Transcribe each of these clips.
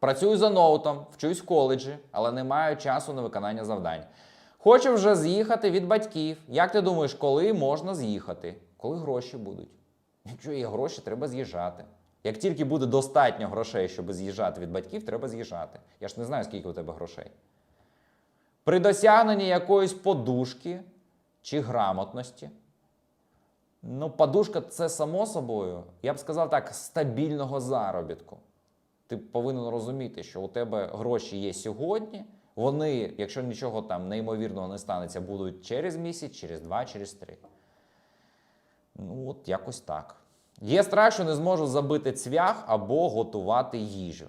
Працюю за ноутом, вчусь в коледжі, але не маю часу на виконання завдань. Хочу вже з'їхати від батьків. Як ти думаєш, коли можна з'їхати? Коли гроші будуть? Якщо є гроші, треба з'їжджати. Як тільки буде достатньо грошей, щоб з'їжджати від батьків, треба з'їжджати. Я ж не знаю, скільки у тебе грошей. При досягненні якоїсь подушки чи грамотності. Ну, подушка це само собою, я б сказав так, стабільного заробітку. Ти повинен розуміти, що у тебе гроші є сьогодні. Вони, якщо нічого там неймовірного не станеться, будуть через місяць, через два, через три. Ну, от якось так. Є страх, що не зможу забити цвях або готувати їжу.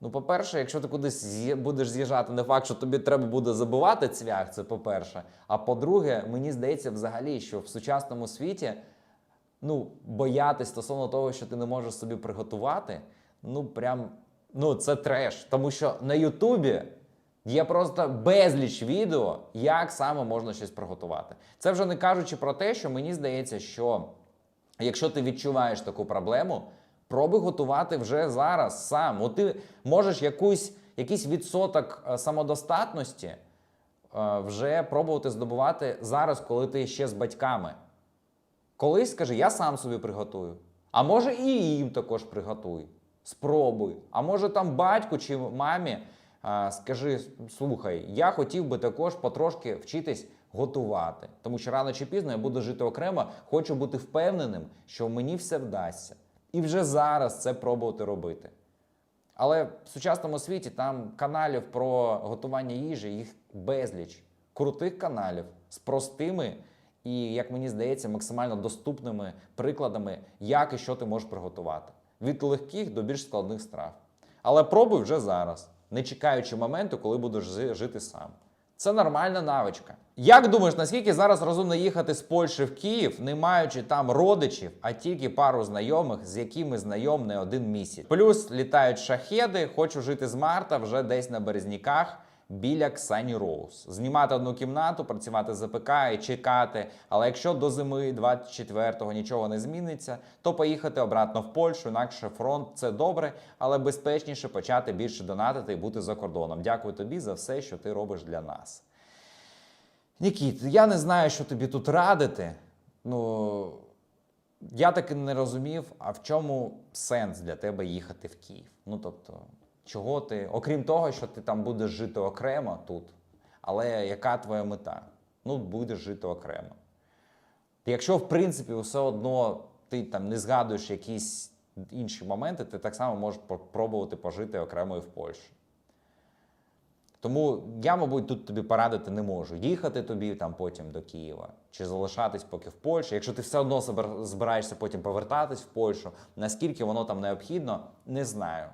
Ну, по-перше, якщо ти кудись будеш з'їжджати, не факт, що тобі треба буде забивати цвях, це по-перше. А по-друге, мені здається взагалі, що в сучасному світі ну, боятись стосовно того, що ти не можеш собі приготувати, ну прям ну, це треш. Тому що на Ютубі є просто безліч відео, як саме можна щось приготувати. Це вже не кажучи про те, що мені здається, що якщо ти відчуваєш таку проблему, пробуй готувати вже зараз сам. От ти можеш якусь, якийсь відсоток е, самодостатності е, вже пробувати здобувати зараз, коли ти ще з батьками. Колись скажи, я сам собі приготую. А може і їм також приготуй. Спробуй. А може там батьку чи мамі а, скажи: слухай, я хотів би також потрошки вчитись готувати. Тому що рано чи пізно я буду жити окремо, хочу бути впевненим, що мені все вдасться. І вже зараз це пробувати робити. Але в сучасному світі там каналів про готування їжі, їх безліч. Крутих каналів з простими і, як мені здається, максимально доступними прикладами, як і що ти можеш приготувати. Від легких до більш складних страв. Але пробуй вже зараз, не чекаючи моменту, коли будеш жити сам. Це нормальна навичка. Як думаєш, наскільки зараз розумно їхати з Польщі в Київ, не маючи там родичів, а тільки пару знайомих, з якими знайом не один місяць? Плюс літають шахеди, хочу жити з марта вже десь на березніках біля Ксані Роуз. Знімати одну кімнату, працювати з АПК і чекати. Але якщо до зими 24-го нічого не зміниться, то поїхати обратно в Польщу, інакше фронт це добре, але безпечніше почати більше донатити і бути за кордоном. Дякую тобі за все, що ти робиш для нас. Нікіт, я не знаю, що тобі тут радити. Ну, я таки не розумів, а в чому сенс для тебе їхати в Київ? Ну тобто, чого ти, окрім того, що ти там будеш жити окремо тут, але яка твоя мета? Ну, будеш жити окремо. Якщо, в принципі, все одно ти там не згадуєш якісь інші моменти, ти так само можеш спробувати пожити окремо і в Польщі. Тому я, мабуть, тут тобі порадити не можу. Їхати тобі там потім до Києва чи залишатись поки в Польщі. Якщо ти все одно збираєшся потім повертатись в Польщу, наскільки воно там необхідно, не знаю.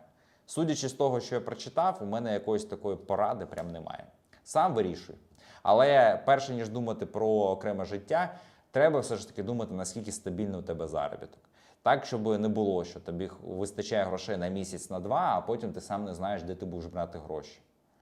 Судячи з того, що я прочитав, у мене якоїсь такої поради прям немає. Сам вирішуй. Але перше ніж думати про окреме життя, треба все ж таки думати, наскільки стабільний у тебе заробіток. Так, щоб не було, що тобі вистачає грошей на місяць, на два, а потім ти сам не знаєш, де ти будеш брати гроші.